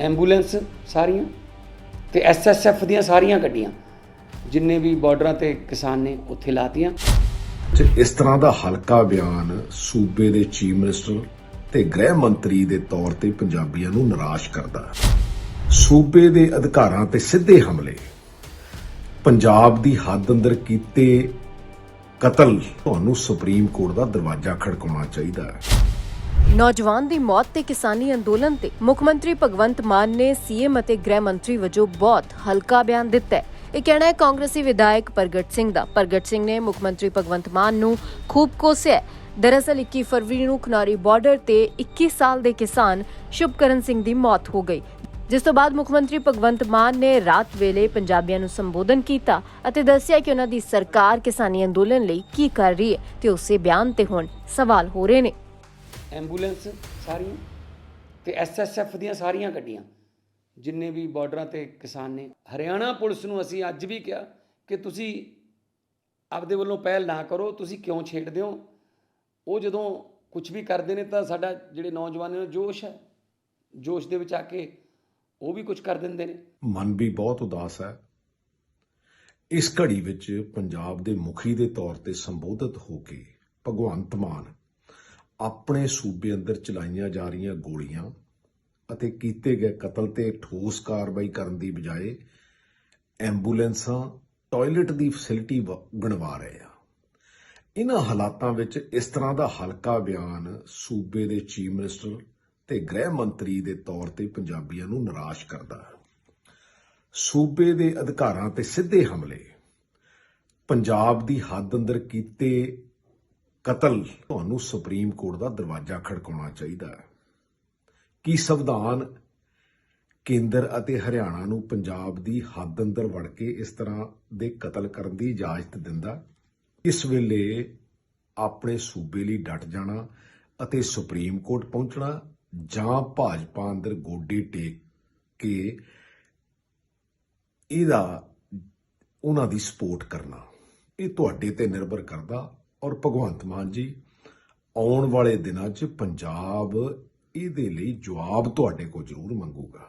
Ambulance ਸਾਰੀਆਂ ਤੇ SSF ਦੀਆਂ ਸਾਰੀਆਂ ਗੱਡੀਆਂ ਜਿੰਨੇ ਵੀ ਬਾਰਡਰਾਂ ਤੇ ਕਿਸਾਨ ਨੇ ਉੱਥੇ ਲਾਤੀਆਂ। ਚ ਇਸ ਤਰ੍ਹਾਂ ਦਾ ਹਲਕਾ ਬਿਆਨ ਸੂਬੇ ਦੇ ਚੀਫ ਮਿਨਿਸਟਰ ਤੇ ਗ੍ਰਹਿ ਮੰਤਰੀ ਦੇ ਤੌਰ ਤੇ ਪੰਜਾਬੀਆਂ ਨੂੰ ਨਿਰਾਸ਼ ਕਰਦਾ ਸੂਬੇ ਦੇ ਅਧਿਕਾਰਾਂ ਤੇ ਸਿੱਧੇ ਹਮਲੇ। ਪੰਜਾਬ ਦੀ ਹੱਦ ਅੰਦਰ ਕੀਤੇ ਕਤਲ ਤੁਹਾਨੂੰ ਸੁਪਰੀਮ ਕੋਰਟ ਦਾ ਦਰਵਾਜ਼ਾ ਖੜਕਾਉਣਾ ਚਾਹੀਦਾ ਹੈ। ਨੌਜਵਾਨ ਦੀ ਮੌਤ ਤੇ ਕਿਸਾਨੀ ਅੰਦੋਲਨ ਤੇ ਮੁੱਖ ਮੰਤਰੀ ਭਗਵੰਤ ਮਾਨ ਨੇ ਸੀਐਮ ਅਤੇ ਗ੍ਰਹਿ ਮੰਤਰੀ ਵਜੋਂ ਬਹੁਤ ਹਲਕਾ ਬਿਆਨ ਦਿੱਤਾ ਹੈ। ਇਹ ਕਹਿਣਾ ਹੈ ਕਾਂਗਰਸੀ ਵਿਧਾਇਕ ਪ੍ਰਗਟ ਸਿੰਘ ਦਾ। ਪ੍ਰਗਟ ਸਿੰਘ ਨੇ ਮੁੱਖ ਮੰਤਰੀ ਭਗਵੰਤ ਮਾਨ ਨੂੰ ਖੂਬ ਕੋਸਿਆ ਦਰਅਸਲ 21 ਫਰਵਰੀ ਨੂੰ ਖਨੌਰੀ ਬਾਰਡਰ ਤੇ 21 ਸਾਲ ਦੇ ਕਿਸਾਨ ਸ਼ੁਭਕਰਨ ਸਿੰਘ ਦੀ ਮੌਤ ਹੋ ਗਈ। ਜਿਸ ਤੋਂ ਬਾਅਦ ਮੁੱਖ ਮੰਤਰੀ ਭਗਵੰਤ ਮਾਨ ਨੇ ਰਾਤ ਵੇਲੇ ਪੰਜਾਬੀਆਂ ਨੂੰ ਸੰਬੋਧਨ ਕੀਤਾ ਅਤੇ ਦੱਸਿਆ ਕਿ ਉਹਨਾਂ ਦੀ ਸਰਕਾਰ ਕਿਸਾਨੀ ਅੰਦੋਲਨ ਲਈ ਕੀ ਕਰ ਰਹੀ ਹੈ ਤੇ ਉਸੇ ਬਿਆਨ ਤੇ ਹੁਣ ਸਵਾਲ ਹੋ ਰਹੇ ਨੇ। ਐਂਬੂਲੈਂਸ ਸਾਰੀਆਂ ਤੇ ਐਸਐਸਐਫ ਦੀਆਂ ਸਾਰੀਆਂ ਗੱਡੀਆਂ, ਜਿੰਨੇ ਵੀ ਬਾਰਡਰਾਂ ਤੇ ਕਿਸਾਨ ਨੇ। ਹਰਿਆਣਾ ਪੁਲਿਸ ਨੂੰ ਅਸੀਂ ਅੱਜ ਵੀ ਕਿਹਾ ਕਿ ਤੁਸੀਂ ਆਪਦੇ ਵੱਲੋਂ ਪਹਿਲ ਨਾ ਕਰੋ, ਤੁਸੀਂ ਕਿਉਂ ਛੇੜਦੇ ਹੋ? ਉਹ ਜਦੋਂ ਕੁਝ ਵੀ ਕਰਦੇ ਨੇ ਤਾਂ ਸਾਡਾ ਜਿਹੜੇ ਨੌਜਵਾਨ ਨੂੰ ਜੋਸ਼ ਹੈ। ਜੋਸ਼ ਦੇ ਵਿੱਚ ਆ ਕੇ ਉਹ ਵੀ ਕੁਝ ਕਰ ਦਿੰਦੇ ਨੇ। ਮਨ ਵੀ ਬਹੁਤ ਉਦਾਸ ਹੈ। ਇਸ ਘੜੀ ਵਿੱਚ ਪੰਜਾਬ ਦੇ ਮੁਖੀ ਦੇ ਤੌਰ ਤੇ ਸੰਬੋਧਿਤ ਹੋ ਕੇ ਭਗਵੰਤ ਮਾਨ ਆਪਣੇ ਸੂਬੇ ਅੰਦਰ ਚਲਾਈਆਂ ਜਾ ਰਹੀਆਂ ਗੋਲੀਆਂ ਅਤੇ ਕੀਤੇ ਗਏ ਕਤਲ ਤੇ ਠੋਸ ਕਾਰਵਾਈ ਕਰਨ ਦੀ ਬਜਾਏ ਐਂਬੂਲੈਂਸਾਂ, ਟਾਇਲਟ ਦੀ ਫੈਸਿਲਿਟੀ ਗਣਵਾ ਰਹੇ ਆ। ਇਹਨਾਂ ਹਾਲਾਤਾਂ ਵਿੱਚ ਇਸ ਤਰ੍ਹਾਂ ਦਾ ਹਲਕਾ ਬਿਆਨ ਸੂਬੇ ਦੇ ਚੀਫ ਮਿਨਿਸਟਰ ਤੇ ਗ੍ਰਹਿ ਮੰਤਰੀ ਦੇ ਤੌਰ ਤੇ ਪੰਜਾਬੀਆਂ ਨੂੰ ਨਿਰਾਸ਼ ਕਰਦਾ ਹੈ। ਸੂਬੇ ਦੇ ਅਧਿਕਾਰਾਂ ਤੇ ਸਿੱਧੇ ਹਮਲੇ, ਪੰਜਾਬ ਦੀ ਹੱਦ ਅੰਦਰ ਕੀਤੇ ਕਤਲ। ਤੁਹਾਨੂੰ ਸੁਪਰੀਮ ਕੋਰਟ ਦਾ ਦਰਵਾਜ਼ਾ ਖੜਕਾਉਣਾ ਚਾਹੀਦਾ ਹੈ। ਕੀ ਸੰਵਿਧਾਨ ਕੇਂਦਰ ਅਤੇ ਹਰਿਆਣਾ ਨੂੰ ਪੰਜਾਬ ਦੀ ਹੱਦ ਅੰਦਰ ਵੜ ਕੇ ਇਸ ਤਰ੍ਹਾਂ ਦੇ ਕਤਲ ਕਰਨ ਦੀ ਇਜਾਜ਼ਤ ਦਿੰਦਾ? ਇਸ ਵੇਲੇ ਆਪਣੇ ਸੂਬੇ ਲਈ ਡਟ ਜਾਣਾ ਅਤੇ ਸੁਪਰੀਮ ਕੋਰਟ ਪਹੁੰਚਣਾ ਜਾਂ ਭਾਜਪਾ ਅੰਦਰ ਗੋਡੇ ਟੇਕ ਕੇ ਇਹਦਾ, ਉਹਨਾਂ ਦੀ ਸਪੋਰਟ ਕਰਨਾ, ਇਹ ਤੁਹਾਡੇ ਤੇ ਨਿਰਭਰ ਕਰਦਾ ਔਰ ਭਗਵੰਤ ਮਾਨ ਜੀ, ਆਉਣ ਵਾਲੇ ਦਿਨਾਂ 'ਚ ਪੰਜਾਬ ਇਹਦੇ ਲਈ ਜਵਾਬ ਤੁਹਾਡੇ ਕੋਲ ਜ਼ਰੂਰ ਮੰਗੂਗਾ।